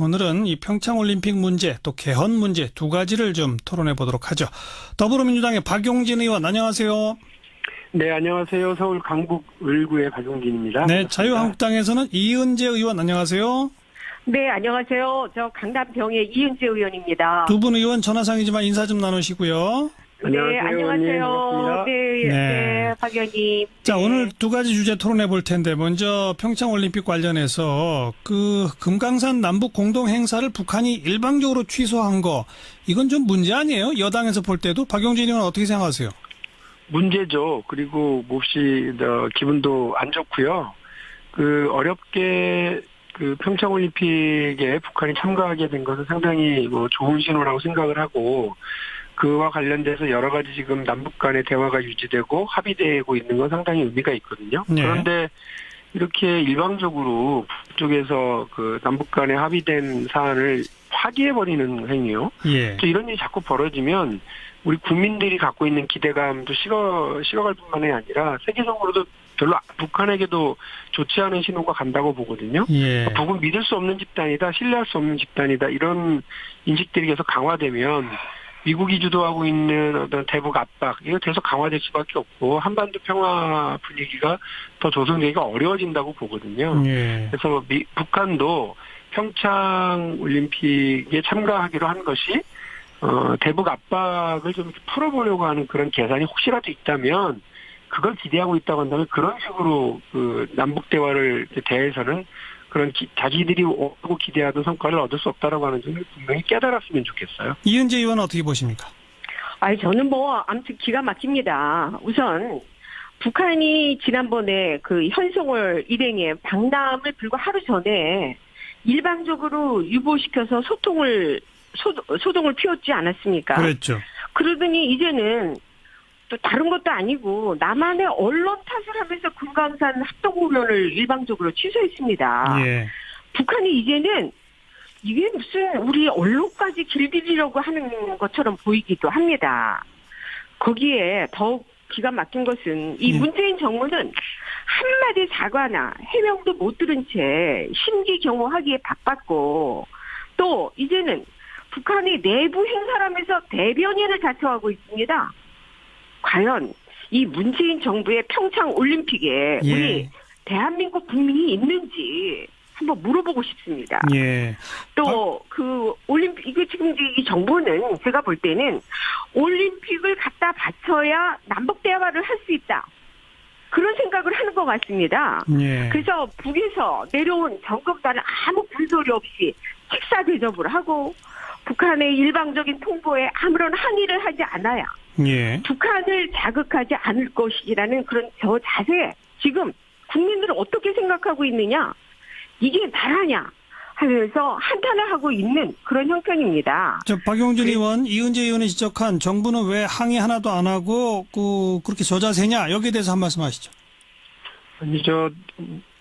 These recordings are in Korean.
오늘은 이 평창올림픽 문제 또 개헌 문제 두 가지를 좀 토론해 보도록 하죠. 더불어민주당의 박용진 의원 안녕하세요. 네, 안녕하세요. 서울 강북 을구의 박용진입니다. 네, 자유한국당에서는 이은재 의원 안녕하세요. 네, 안녕하세요. 저 강남 병의 이은재 의원입니다. 두 분 의원 전화상이지만 인사 좀 나누시고요. 안녕하세요, 네. 안녕하세요. 네, 네. 네, 박 의원님. 자, 네. 오늘 두 가지 주제 토론해 볼 텐데 먼저 평창올림픽 관련해서 그 금강산 남북 공동 행사를 북한이 일방적으로 취소한 거 이건 좀 문제 아니에요? 여당에서 볼 때도 박용진 의원 어떻게 생각하세요? 문제죠. 그리고 몹시 어, 기분도 안 좋고요. 그 어렵게 그 평창올림픽에 북한이 참가하게 된 것은 상당히 뭐 좋은 신호라고 생각을 하고 그와 관련돼서 여러 가지 지금 남북 간의 대화가 유지되고 합의되고 있는 건 상당히 의미가 있거든요. 네. 그런데 이렇게 일방적으로 북쪽에서 그 남북 간에 합의된 사안을 파기해버리는 행위요. 예. 또 이런 일이 자꾸 벌어지면 우리 국민들이 갖고 있는 기대감도 식어 식어갈 뿐만이 아니라 세계적으로도 별로 북한에게도 좋지 않은 신호가 간다고 보거든요. 예. 북은 믿을 수 없는 집단이다, 신뢰할 수 없는 집단이다 이런 인식들이 계속 강화되면 미국이 주도하고 있는 어떤 대북 압박 이거 계속 강화될 수밖에 없고 한반도 평화 분위기가 더 조성되기가 어려워진다고 보거든요. 예. 그래서 미, 북한도 평창 올림픽에 참가하기로 한 것이 어, 대북 압박을 좀 풀어보려고 하는 그런 계산이 혹시라도 있다면 그걸 기대하고 있다고 한다면 그런 식으로 그 남북 대화를 대해서는 그런 기- 자기들이 오고 기대하던 성과를 얻을 수 없다라고 하는 점을 분명히 깨달았으면 좋겠어요. 이은재 의원 어떻게 보십니까? 아니, 저는 뭐, 아무튼 기가 막힙니다. 우선, 북한이 지난번에 그 현송월 일행에 방남을 불과 하루 전에 일방적으로 유보시켜서 소통을, 소, 소동을 피웠지 않았습니까? 그랬죠. 그러더니 이제는 또 다른 것도 아니고 남한의 언론 탓을 하면서 금강산 합동 공연을 일방적으로 취소했습니다. 예. 북한이 이제는 이게 무슨 우리 언론까지 길들이려고 하는 것처럼 보이기도 합니다. 거기에 더욱 기가 막힌 것은 이 예. 문재인 정부는 한마디 사과나 해명도 못 들은 채 심기 경호하기에 바빴고 또 이제는 북한이 내부 행사라면서 대변인을 자처하고 있습니다. 과연 이 문재인 정부의 평창 올림픽에 예. 우리 대한민국 국민이 있는지 한번 물어보고 싶습니다. 예. 또그 올림픽 이거 지금 이 정부는 제가 볼 때는 올림픽을 갖다 바쳐야 남북 대화를 할 수 있다. 그런 생각을 하는 것 같습니다. 예. 그래서 북에서 내려온 정급단은 아무 군소리 없이 식사 대접을 하고 북한의 일방적인 통보에 아무런 항의를 하지 않아야 예. 북한을 자극하지 않을 것이라는 그런 저 자세 지금 국민들은 어떻게 생각하고 있느냐 이게 나라냐 하면서 한탄을 하고 있는 그런 형편입니다. 저 박용진 그 의원, 이은재 의원이 지적한 정부는 왜 항의 하나도 안 하고 그 그렇게 저자세냐 여기에 대해서 한 말씀 하시죠. 아니 저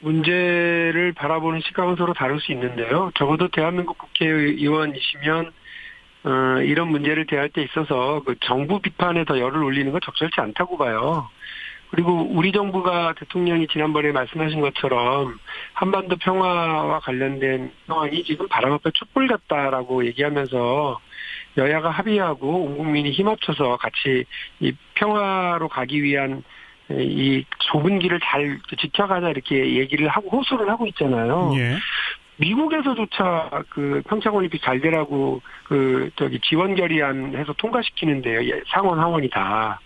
문제를 바라보는 시각은 서로 다를 수 있는데요. 적어도 대한민국 국회의원이시면 어, 이런 문제를 대할 때 있어서 그 정부 비판에 더 열을 올리는 건 적절치 않다고 봐요. 그리고 우리 정부가 대통령이 지난번에 말씀하신 것처럼 한반도 평화와 관련된 상황이 지금 바람 앞에 촛불 같다라고 얘기하면서 여야가 합의하고 온 국민이 힘합쳐서 같이 이 평화로 가기 위한 이 좁은 길을 잘 지켜가자 이렇게 얘기를 하고 호소를 하고 있잖아요. 예. 미국에서조차 그 평창 올림픽 잘 되라고 그 저기 지원 결의안 해서 통과시키는데요. 예, 상원 하원이 다.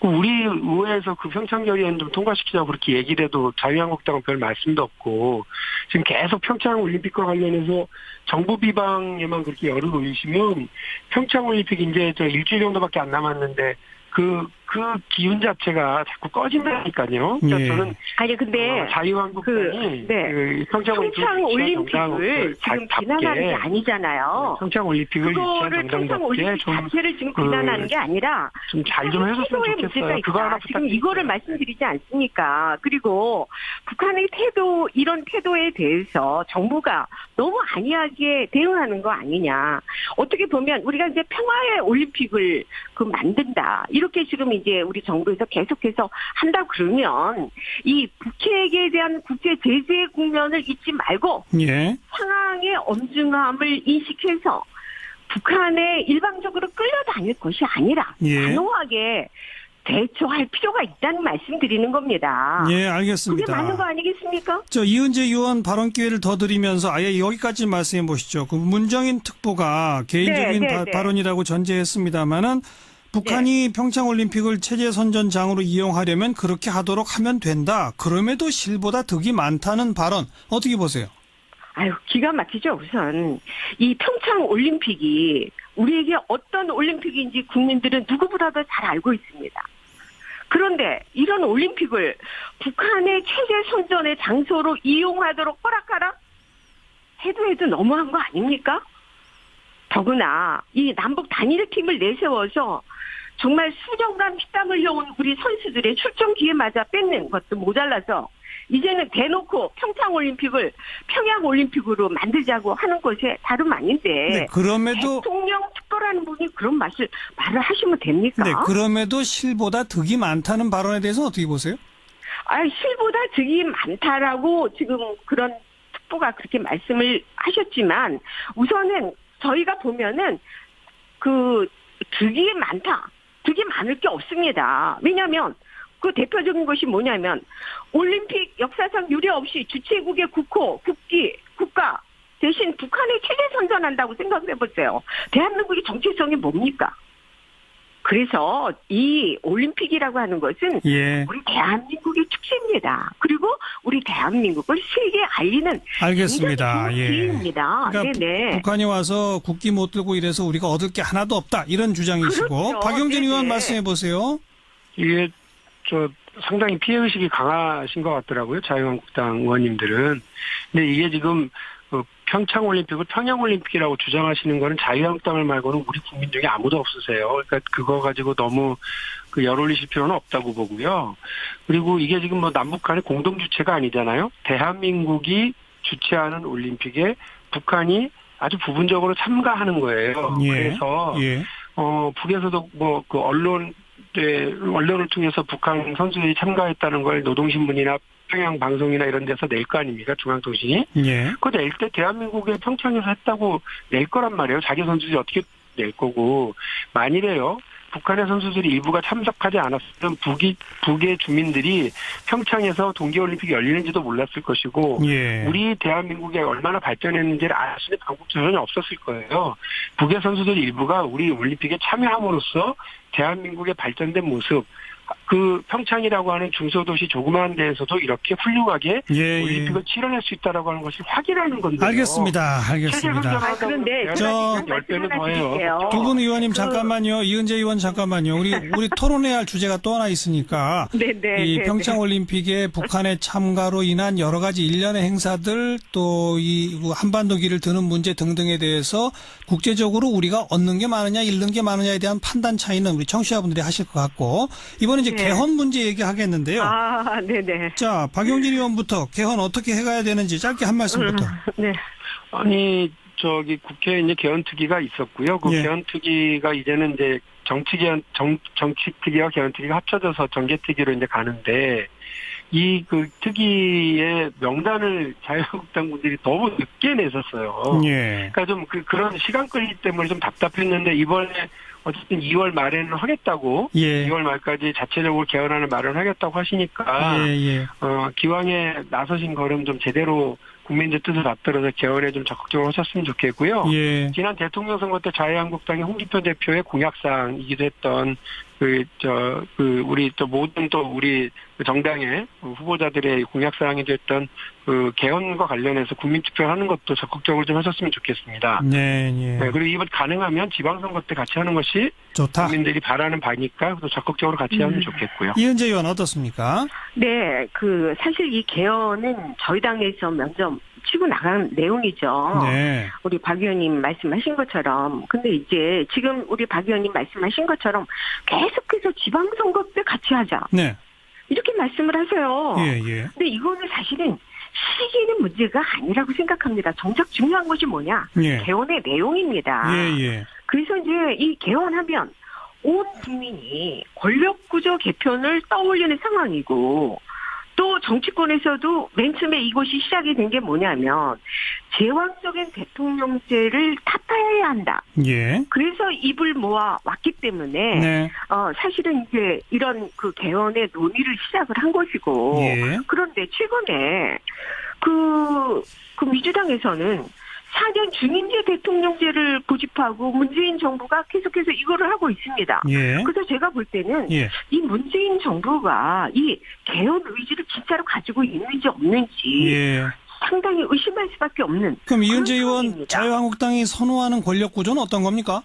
그 우리 의회에서 그 평창 결의안 좀 통과시키자고 그렇게 얘기를 해도 자유한국당은 별 말씀도 없고 지금 계속 평창 올림픽과 관련해서 정부 비방에만 그렇게 열을 올리시면 평창 올림픽 이제 저 일주일 정도밖에 안 남았는데 그, 그 기운 자체가 자꾸 꺼진다니까요. 그러니까 예. 저는 아니 근데 어, 자유한국당이 그, 네. 그 평창 올림픽 올림픽을 지금 비난하는 게 아니잖아요. 평창 올림픽을 그거를 평창 올림픽 좀 자체를 지금 그, 비난하는 게 아니라 좀잘좀 해줬으면 좋겠어요. 그거 하나. 지금. 이거를 말씀드리지 않습니까? 그리고 북한의 태도 이런 태도에 대해서 정부가 너무 안이하게 대응하는 거 아니냐? 어떻게 보면 우리가 이제 평화의 올림픽을 그 만든다. 이렇게 지금 이제 우리 정부에서 계속해서 한다 그러면 이 북핵에 대한 국제 제재 국면을 잊지 말고 예. 상황의 엄중함을 인식해서 북한에 일방적으로 끌려다닐 것이 아니라 예. 단호하게 대처할 필요가 있다는 말씀 드리는 겁니다. 예, 그게 알겠습니다. 맞는 거 아니겠습니까? 저 이은재 의원 발언 기회를 더 드리면서 아예 여기까지 말씀해 보시죠. 그 문정인 특보가 개인적인 네, 네, 바- 네. 발언이라고 전제했습니다마는 북한이 평창 올림픽을 체제 선전장으로 이용하려면 그렇게 하도록 하면 된다. 그럼에도 실보다 득이 많다는 발언 어떻게 보세요? 아유, 기가 막히죠, 우선. 이 평창 올림픽이 우리에게 어떤 올림픽인지 국민들은 누구보다도 잘 알고 있습니다. 그런데 이런 올림픽을 북한의 체제 선전의 장소로 이용하도록 허락하라? 해도 해도 너무한 거 아닙니까? 더구나 이 남북 단일팀을 내세워서 정말 수년간 피땀 흘려온 우리 선수들의 출전 기회마저 뺏는 것도 모자라서 이제는 대놓고 평창 올림픽을 평양 올림픽으로 만들자고 하는 것이 다름 아닌데 네, 그럼에도 대통령 특보라는 분이 그런 말을 말을 하시면 됩니까? 네, 그럼에도 실보다 득이 많다는 발언에 대해서 어떻게 보세요? 아, 실보다 득이 많다라고 지금 그런 특보가 그렇게 말씀을 하셨지만 우선은 저희가 보면은 그 득이 많다. 득이 많을 게 없습니다. 왜냐하면 그 대표적인 것이 뭐냐면 올림픽 역사상 유례 없이 주최국의 국호, 국기, 국가 대신 북한의 체제 선전한다고 생각해 보세요. 대한민국의 정체성이 뭡니까? 그래서 이 올림픽이라고 하는 것은 예, 우리 대한민국의 축제입니다. 그리고 우리 대한민국을 세계에 알리는 알겠습니다. 예. 기회입니다. 그러니까 네네. 북한이 와서 국기 못 들고 이래서 우리가 얻을 게 하나도 없다 이런 주장이시고 그렇죠. 박영진 네네. 의원 말씀해 보세요. 이게 저 상당히 피해 의식이 강하신 것 같더라고요. 자유한국당 의원님들은. 근데 이게 지금 그 평창 올림픽을 평양 올림픽이라고 주장하시는 거는 자유한국당을 말고는 우리 국민 중에 아무도 없으세요. 그러니까 그거 가지고 너무 그 열 올리실 필요는 없다고 보고요. 그리고 이게 지금 뭐 남북 간의 공동 주체가 아니잖아요. 대한민국이 주최하는 올림픽에 북한이 아주 부분적으로 참가하는 거예요. 예. 그래서 예. 어, 북에서도 뭐, 그, 언론, 네, 언론을 통해서 북한 선수들이 참가했다는 걸 노동신문이나 평양 방송이나 이런 데서 낼 거 아닙니까? 중앙통신이. 예. 그거 낼 때 대한민국의 평창에서 했다고 낼 거란 말이에요. 자기 선수들이 어떻게 낼 거고. 만일에요. 북한의 선수들이 일부가 참석하지 않았으면 북이, 북의 주민들이 평창에서 동계올림픽이 열리는지도 몰랐을 것이고. 예. 우리 대한민국이 얼마나 발전했는지를 알 수 있는 방법도 전혀 없었을 거예요. 북의 선수들 일부가 우리 올림픽에 참여함으로써 대한민국의 발전된 모습, 그 평창이라고 하는 중소도시 조그마한 데에서도 이렇게 훌륭하게 예, 예. 올림픽을 치러낼 수 있다라고 하는 것을 확인하는 건데요. 알겠습니다. 알겠습니다. 아, 그런데 저- 열 배는 하나 더해요. 드릴게요. 두분 의원님 그- 잠깐만요. 이은재 의원 잠깐만요. 우리 우리 토론해야 할 주제가 또 하나 있으니까 네네. 이 네네. 평창 올림픽에 북한의 참가로 인한 여러 가지 일련의 행사들 또 이 한반도 길을 드는 문제 등등에 대해서 국제적으로 우리가 얻는 게 많으냐 잃는 게 많으냐에 대한 판단 차이는 우리 청취자분들이 하실 것 같고 이번 에 이제 네. 개헌 문제 얘기하겠는데요. 아, 네네. 자, 박용진 의원부터 개헌 어떻게 해가야 되는지 짧게 한 말씀부터. 네. 아니 저기 국회에 이제 개헌특위가 있었고요. 그 예. 개헌특위가 이제는 이제 정치개헌 정 정치특위와 개헌특위가 합쳐져서 정개특위로 이제 가는데 이 그 특위의 명단을 자유한국당 분들이 너무 늦게 내셨어요. 예. 그러니까 좀 그 그런 시간 끌기 때문에 좀 답답했는데 이번에 어쨌든 2월 말에는 하겠다고 예. 2월 말까지 자체적으로 개헌하는 말을 하겠다고 하시니까 예, 예. 어, 기왕에 나서신 걸음 좀 제대로 국민들 뜻을 앞들어서 개헌에 좀 적극적으로 하셨으면 좋겠고요. 예. 지난 대통령 선거 때 자유한국당의 홍기표 대표의 공약사항이기도 했던 그, 저, 그, 우리 또 모든 또 우리 그 정당의 후보자들의 공약 사항이 됐던 그 개헌과 관련해서 국민투표를 하는 것도 적극적으로 좀 하셨으면 좋겠습니다. 네, 예. 네, 그리고 이번 가능하면 지방선거 때 같이 하는 것이 좋다. 국민들이 바라는 바니까 또 적극적으로 같이 하면 음. 좋겠고요. 이은재 의원 어떻습니까? 네, 그, 사실 이 개헌은 저희 당에서 먼저 치고 나간 내용이죠. 네. 우리 박 의원님 말씀하신 것처럼. 근데 이제 지금 우리 박 의원님 말씀하신 것처럼 계속해서 지방선거 때 같이 하자. 네. 이렇게 말씀을 하세요. 예, 예. 근데 이거는 사실은 시기는 문제가 아니라고 생각합니다. 정작 중요한 것이 뭐냐? 예. 개헌의 내용입니다. 예, 예. 그래서 이제 이 개헌하면 온 국민이 권력구조 개편을 떠올리는 상황이고 또 정치권에서도 맨 처음에 이것이 시작이 된 게 뭐냐면 제왕적인 대통령제를 타파해야 한다. 예. 그래서 입을 모아 왔기 때문에 네. 어 사실은 이제 이런 그 개헌의 논의를 시작을 한 것이고 예. 그런데 최근에 그, 그 민주당에서는 4년 중임제 대통령제를 고집하고 문재인 정부가 계속해서 이거를 하고 있습니다. 예. 그래서 제가 볼 때는 예. 이 문재인 정부가 이 개헌 의지를 진짜로 가지고 있는지 없는지 예. 상당히 의심할 수밖에 없는 그럼 이은재 의원. 자유한국당이 선호하는 권력 구조는 어떤 겁니까?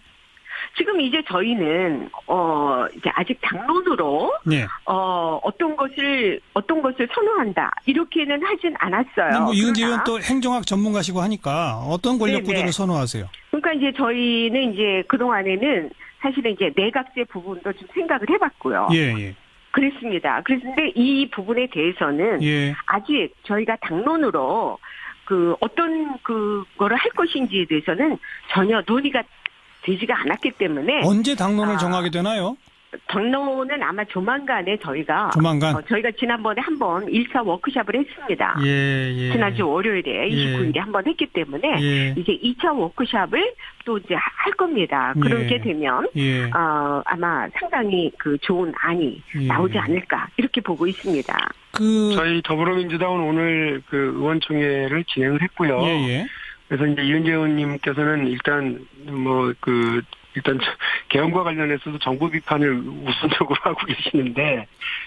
지금 이제 저희는 어 이제 아직 당론으로 예. 어 어떤 것을 어떤 것을 선호한다 이렇게는 하진 않았어요. 뭐 이은재 그러나 의원 또 행정학 전문가시고 하니까 어떤 권력 네네. 구조를 선호하세요? 그러니까 이제 저희는 이제 그 동안에는 사실은 이제 내각제 부분도 좀 생각을 해봤고요. 예, 예. 그랬습니다. 그런데 이 부분에 대해서는 예. 아직 저희가 당론으로 그 어떤 그거를 할 것인지에 대해서는 전혀 논의가 되지가 않았기 때문에 언제 당론을 아. 정하게 되나요? 당론은 아마 조만간에 저희가 조만간. 어, 저희가 지난번에 한번 1차 워크샵을 했습니다. 예, 예. 지난주 월요일에 예. 29일에 한번 했기 때문에 예. 이제 2차 워크샵을 또 이제 할 겁니다. 그렇게 예. 되면 예. 어, 아마 상당히 그 좋은 안이 예. 나오지 않을까 이렇게 보고 있습니다. 그 저희 더불어민주당은 오늘 그 의원총회를 진행을 했고요. 그래서 이제 이은재 의원님께서는 일단 뭐 그 일단 저- 개헌과 관련해서도 정부 비판을 우선적으로 하고 계시는데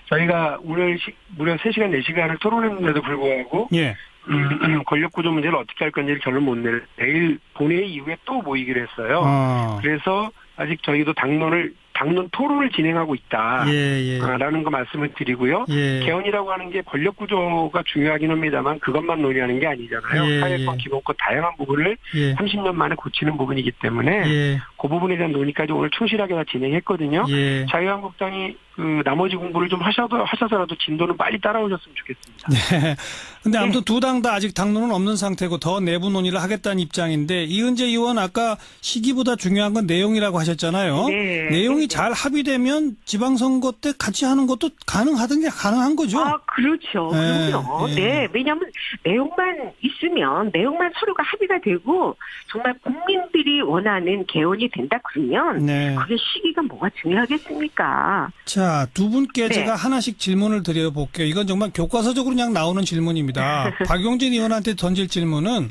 저희가 오늘 시- 무려 3시간 4시간을 토론했는데도 불구하고 예. 음, 권력 구조 문제를 어떻게 할 건지를 결론 못 낼. 내일 본회의 이후에 또 모이기로 했어요. 어. 그래서 아직 저희도 당론을 당론 토론을 진행하고 있다. 예, 예. 라는 거 말씀을 드리고요. 예. 개헌이라고 하는 게 권력 구조가 중요하긴 합니다만 그것만 논의하는 게 아니잖아요. 예, 사회권, 예. 기본권 다양한 부분을 예. 30년 만에 고치는 부분이기 때문에 예. 그 부분에 대한 논의까지 오늘 충실하게 다 진행했거든요. 예. 자유한국당이 그 나머지 공부를 좀 하셔도 하셔서라도 진도는 빨리 따라오셨으면 좋겠습니다. 네. 근데 아무튼 두당 다 아직 당론은 없는 상태고 더 내부 논의를 하겠다는 입장인데 이은재 의원 아까 시기보다 중요한 건 내용이라고 하셨잖아요. 네. 내용이 네. 잘 합의되면 지방선거 때 같이 하는 것도 가능하던 게 가능한 거죠. 아, 그렇죠. 네, 그럼요. 예. 네. 왜냐하면 내용만 있으면 내용만 서로가 합의가 되고 정말 국민들이 원하는 개헌이 된다 그러면 네. 그게 시기가 뭐가 중요하겠습니까? 자, 두 분께 네. 제가 하나씩 질문을 드려볼게요. 이건 정말 교과서적으로 그냥 나오는 질문입니다. 박용진 의원한테 던질 질문은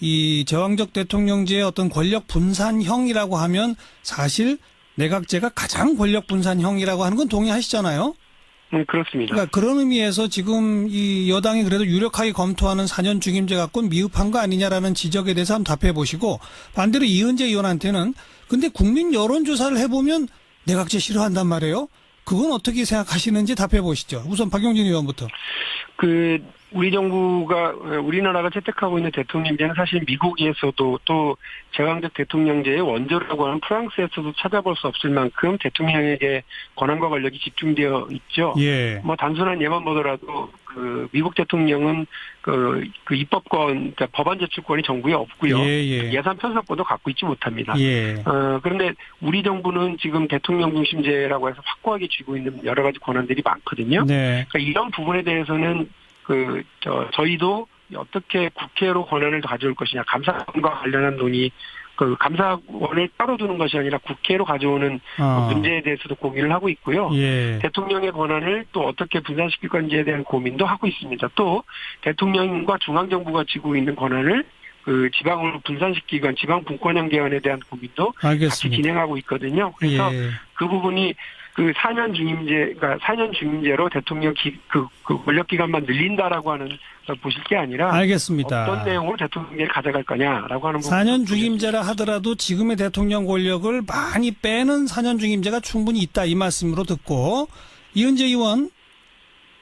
이 제왕적 대통령제의 어떤 권력 분산형이라고 하면 사실 내각제가 가장 권력 분산형이라고 하는 건 동의하시잖아요. 음, 그렇습니다. 그러니까 그런 의미에서 지금 이 여당이 그래도 유력하게 검토하는 4년 중임제 갖고는 미흡한 거 아니냐라는 지적에 대해서 한번 답해 보시고 반대로 이은재 의원한테는 근데 국민 여론조사를 해보면 내각제 싫어한단 말이에요. 그건 어떻게 생각하시는지 답해 보시죠. 우선 박용진 의원부터. 그 우리 정부가 우리나라가 채택하고 있는 대통령제는 사실 미국에서도 또 제왕적 대통령제의 원조라고 하는 프랑스에서도 찾아볼 수 없을 만큼 대통령에게 권한과 권력이 집중되어 있죠. 예. 뭐 단순한 예만 보더라도 그 미국 대통령은 그, 그 입법권, 그러니까 법안 제출권이 정부에 없고요. 예, 예. 예산 편성권도 갖고 있지 못합니다. 예. 어, 그런데 우리 정부는 지금 대통령 중심제라고 해서 확고하게 쥐고 있는 여러 가지 권한들이 많거든요. 네. 그러니까 이런 부분에 대해서는 그, 저, 저희도 어떻게 국회로 권한을 가져올 것이냐, 감사원과 관련한 논의, 그 감사원을 따로 두는 것이 아니라 국회로 가져오는 어. 문제에 대해서도 고민을 하고 있고요. 예. 대통령의 권한을 또 어떻게 분산시킬 건지에 대한 고민도 하고 있습니다. 또 대통령과 중앙정부가 쥐고 있는 권한을 그 지방으로 분산시키건 지방 분권형 개헌에 대한 고민도 같이 알겠습니다. 진행하고 있거든요. 그래서 예. 그 부분이 그 4년 중임제, 그러니까 4년 중임제로 대통령 기, 그, 그 권력 기간만 늘린다라고 하는 걸 보실 게 아니라 알겠습니다. 어떤 내용으로 대통령제를 가져갈 거냐라고 하는 부분. 4년 중임제라 하더라도 지금의 대통령 권력을 많이 빼는 4년 중임제가 충분히 있다 이 말씀으로 듣고 이은재 의원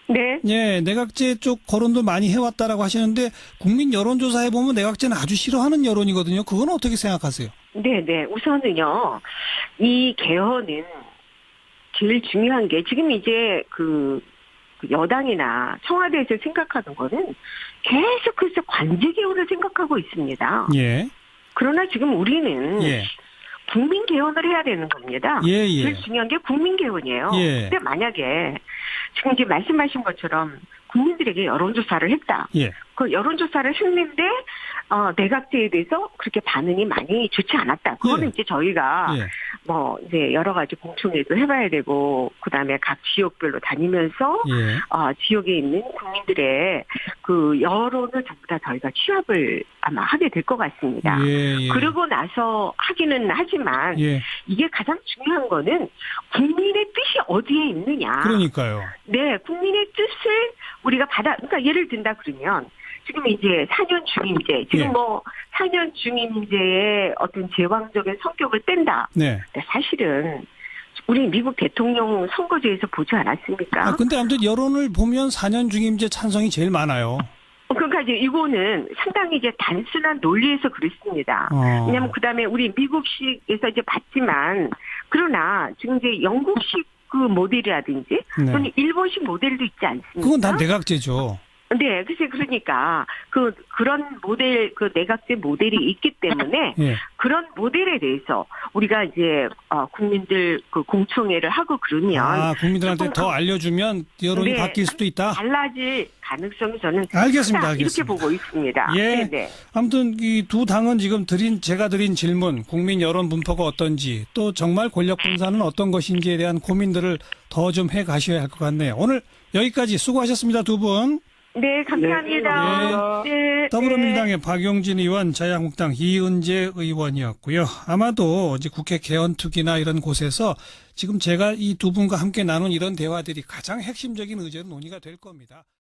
네. 예, 내각제 쪽 거론도 많이 해왔다라고 하시는데 국민 여론조사 해 보면 내각제는 아주 싫어하는 여론이거든요. 그건 어떻게 생각하세요? 네, 네. 우선은요, 이 개헌은 제일 중요한 게 지금 이제 그그 여당이나 청와대에서 생각하는 거는 계속해서 관제 개헌을 생각하고 있습니다. 예. 그러나 지금 우리는 예. 국민 개헌을 해야 되는 겁니다. 예, 예. 제일 중요한 게 국민 개헌이에요. 예. 근데 만약에 지금 이제 말씀하신 것처럼 국민들에게 여론조사를 했다. 예. 그 여론조사를 했는데 어, 내각제에 대해서 그렇게 반응이 많이 좋지 않았다. 그거는 예. 이제 저희가 예. 뭐 이제 여러 가지 공청회도 해봐야 되고 그다음에 각 지역별로 다니면서 예. 어, 지역에 있는 국민들의 그 여론을 전부 다 저희가 취합을 아마 하게 될 것 같습니다. 예. 예. 그러고 나서 하기는 하지만 예. 이게 가장 중요한 거는 국민의 뜻이 어디에 있느냐. 그러니까요. 네, 국민의 뜻을 우리가 받아, 그러니까 예를 든다 그러면 지금 이제 4년 중임제, 지금 예. 뭐 4년 중임제의 어떤 제왕적인 성격을 뗀다. 네. 사실은 우리 미국 대통령 선거제에서 보지 않았습니까? 아, 근데 아무튼 여론을 보면 4년 중임제 찬성이 제일 많아요. 어, 그러니까 이제 이거는 상당히 이제 단순한 논리에서 그렇습니다. 어. 왜냐하면 그 다음에 우리 미국식에서 이제 봤지만 그러나 지금 이제 영국식 그 모델이라든지 네. 또는 일본식 모델도 있지 않습니까? 그건 다 내각제죠. 네, 글쎄 그러니까 그 그런 모델 그 내각제 모델이 있기 때문에 예. 그런 모델에 대해서 우리가 이제 어 국민들 그 공청회를 하고 그러면 아, 국민들한테 더 알려주면 여론이 네. 바뀔 수도 있다. 달라질 가능성이 저는 알겠습니다, 크다, 이렇게 알겠습니다. 보고 있습니다. 예. 네, 네. 아무튼 이 두 당은 지금 드린 제가 드린 질문, 국민 여론 분포가 어떤지, 또 정말 권력 분산은 어떤 것인지에 대한 고민들을 더 좀 해 가셔야 할 것 같네요. 오늘 여기까지 수고하셨습니다, 두 분. 네, 감사합니다. 네, 더불어민주당의 박용진 의원, 자유한국당 이은재 의원이었고요. 아마도 이제 국회 개헌특위나 이런 곳에서 지금 제가 이 두 분과 함께 나눈 이런 대화들이 가장 핵심적인 의제로 논의가 될 겁니다.